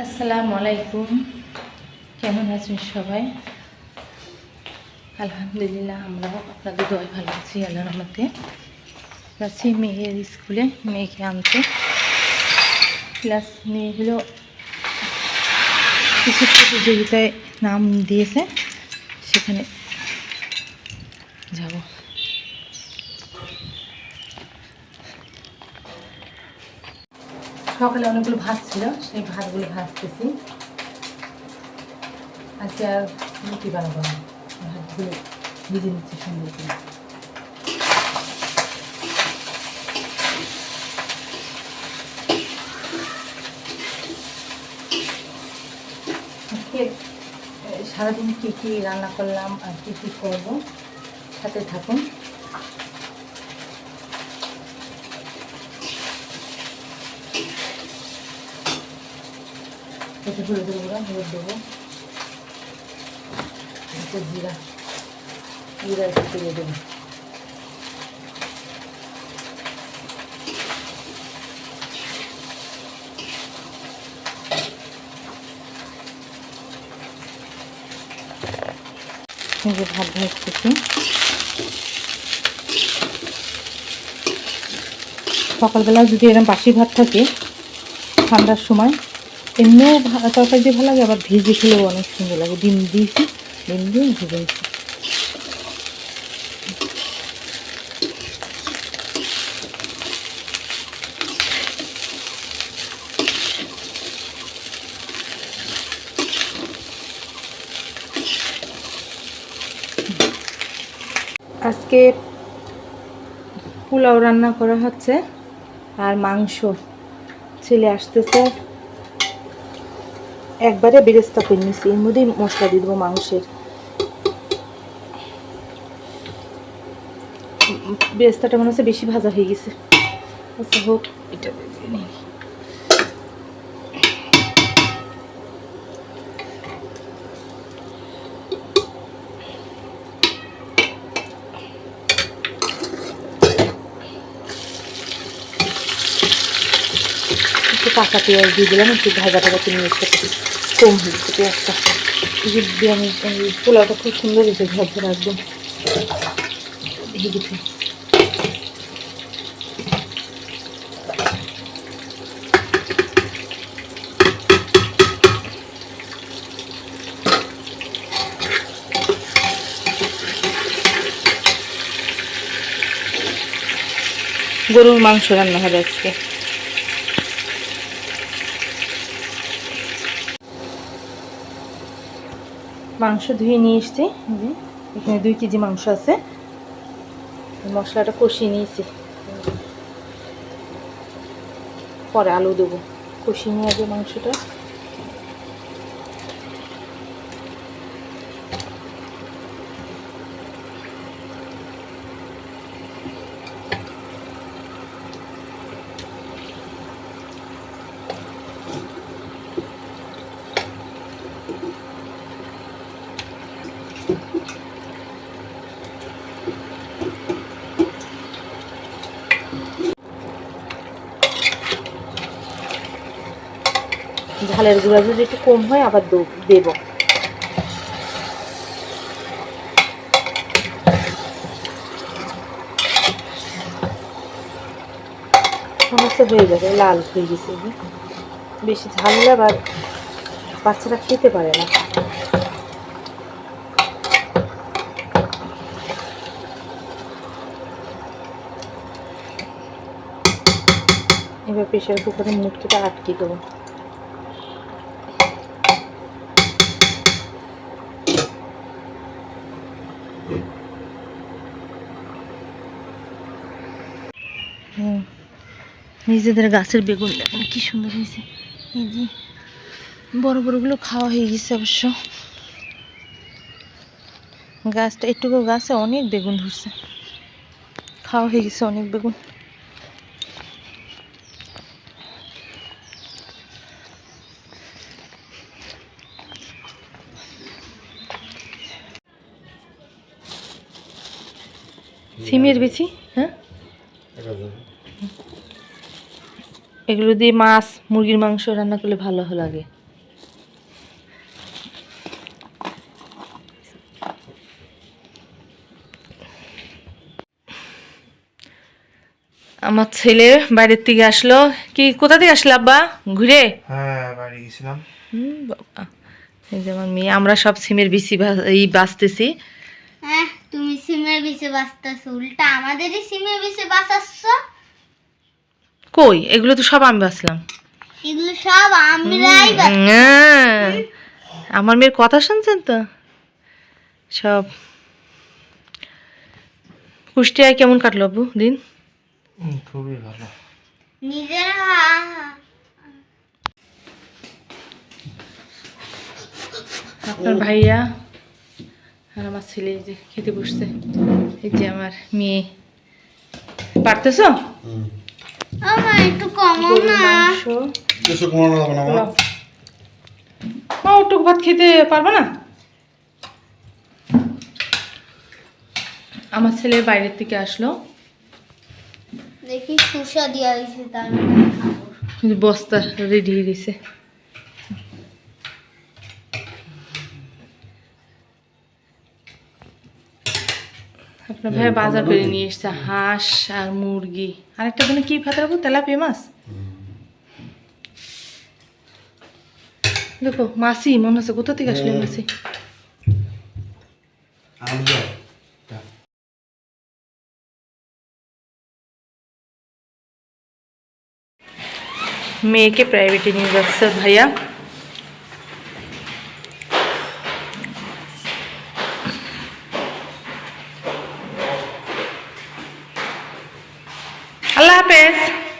আসসালামু আলাইকুম। কেমন আছেন সবাই? আলহামদুলিল্লাহ, আমরাও আপনাদের দয় ভালো আছি, আল্লাহর রহমতে। যাচ্ছি মেয়ের স্কুলে, মেয়েকে আনতে। প্লাস মেয়েগুলো কিছু প্রতিযোগিতায় নাম দিয়েছে, সেখানে যাব। সকালে অনেকগুলো ভাত ছিল, সেই ভাতগুলো ভাজতেছি। আজকে আর রুটি বানাবো না, ভাতগুলো ভিজে নিচ্ছি সুন্দর করে। সারাদিন কী কী রান্না করলাম আর কী কী করব, সাথে থাকুন। একটু গুঁড়া দেবো জিরা। জিরা একটু দেবো। যে ভাত ভাজতেছি। সকালবেলা যদি এরকম বাসি ভাত থাকে, ঠান্ডার সময় এমনিও তরকারি দিয়ে ভালো লাগে, আবার ভেজে খেলেও অনেক সুন্দর লাগে। ডিম দিয়েছি, ডিম দিয়ে ভেজে দিয়েছি আজকে পোলাও রান্না করা হচ্ছে, আর মাংস। ছেলে আসতেছে। একবারে বেরেস্তা করে নিছি এর মধ্যেই মশলা দিয়ে দেবো মাংসের। বেরেস্তাটা মনে হচ্ছে বেশি ভাজা হয়ে গেছে। আচ্ছা হোক। এটা দিয়ে নিই। একটু কাঁচা পেঁয়াজ দিয়ে দিলাম একটু ভাজা ভাজা একটু কম হয়েছে পেঁয়াজটা যে বিরিয়ানি পোলাওটা খুব সুন্দর হয়েছে ঝরঝরা একদম। দেখে। গরুর মাংস রান্না হবে আজকে। মাংস ধুয়ে নিয়ে এসছি। এখানে দুই কেজি মাংস আছে। মশলাটা কষিয়ে নিয়েছি। পরে আলু দেবো। কষিয়ে নিয়ে আগে মাংসটা। ঝালের গুঁড়া যদি একটু কম হয়, আবার দেব- সমস্যা হয়ে যাবে, লাল হয়ে গেছে বেশি ঝাল হলে আবার বাচ্চারা খেতে পারে না। এবার প্রেশার কুকারে মুখটা আটকে দেবো। নিজেদের গাছের বেগুন দেখুন কি সুন্দর হয়েছে। এই যে বড় বড়গুলো খাওয়া হয়ে গেছে অবশ্য। গাছটা একটুকু গাছে অনেক বেগুন ধরছে। খাওয়া হয়ে গেছে অনেক বেগুন। সিমের বেশি? হ্যাঁ? এগুলো দিয়ে মাছ মুরগির মাংস রান্না করলে ভালো লাগে। আমার ছেলে বাইরের থেকে আসলো। কি কোথা থেকে আসলে আব্বা? ঘুরে? হ্যাঁ, আমার মেয়ে আমরা সব সিমের বেশি বাঁচতেছি সিমের বিষে বাঁচতেছো উল্টা আমাদেরই সিমের বিষে বাঁচাচ্ছ? কই? এগুলো তো সব আমি বাঁচলাম। এগুলো সব আমরাই হ্যাঁ। আমার মেয়ের কথা শুনছেন তো? সব। কুষ্টিয়ায় কেমন কাটলো আব্বু দিন? খুবই ভালো। নিজের আপনার ভাইয়া আর আমার ছেলে যে খেতে বসছে। এই যে আমার মেয়ে। পারতেছো? আমার একটু কমও না। কিছু কমানো যাবে না মা মা ওটুকু ভাত খেতে পারবে না? আমার ছেলে বাইরের থেকে আসলো। দেখি সুসা দেওয়া হয়েছে তার। খাব এই যে বস্তা রেডি হয়ে ভাই বাজার করে নিয়ে এসছে হাঁস আর মুরগি। আর একটা জন্য কি ভাত রাখব? তেলাপিয়া মাছ? দেখো মাসি মনে হচ্ছে কোথা থেকে আসলে মাসি মেয়েকে প্রাইভেটে নিয়ে যাচ্ছে ভাইয়া। cabeça.